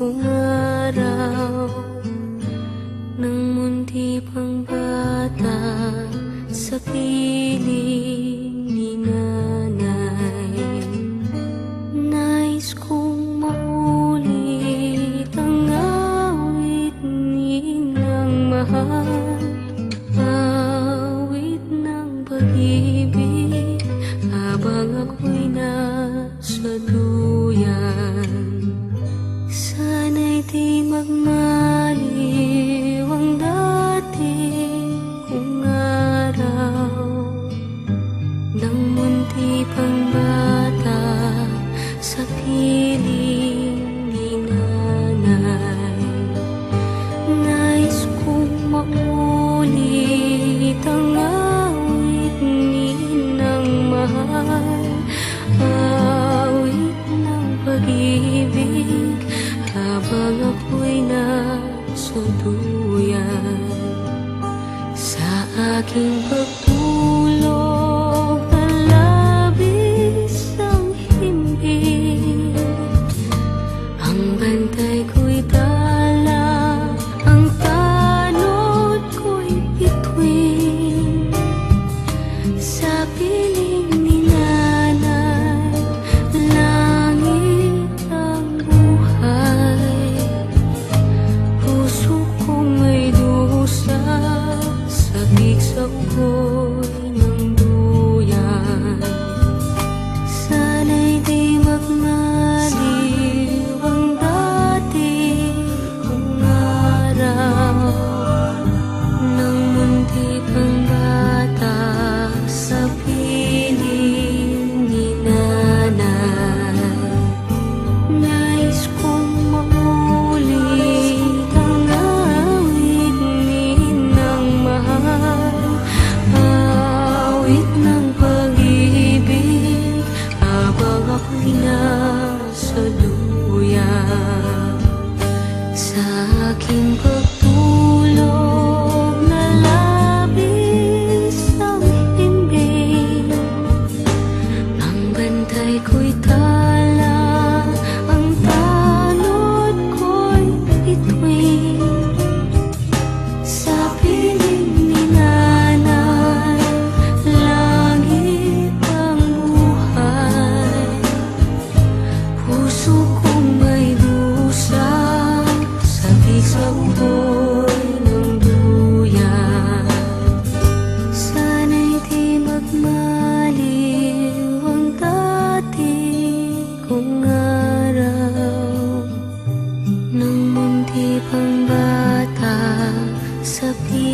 kung araw Nang munti pang bata Sa piling ni nanay Nais kong maulit Ang awit ni ng mahal Awit ng pag-ibig. Habang ako'y pag-ibig habang ako'y nasa Sa aking pagtulog na labis ang himbing Ang bantay ko'y dala Ang tanod ko'y bituin. Sa pambata sa piling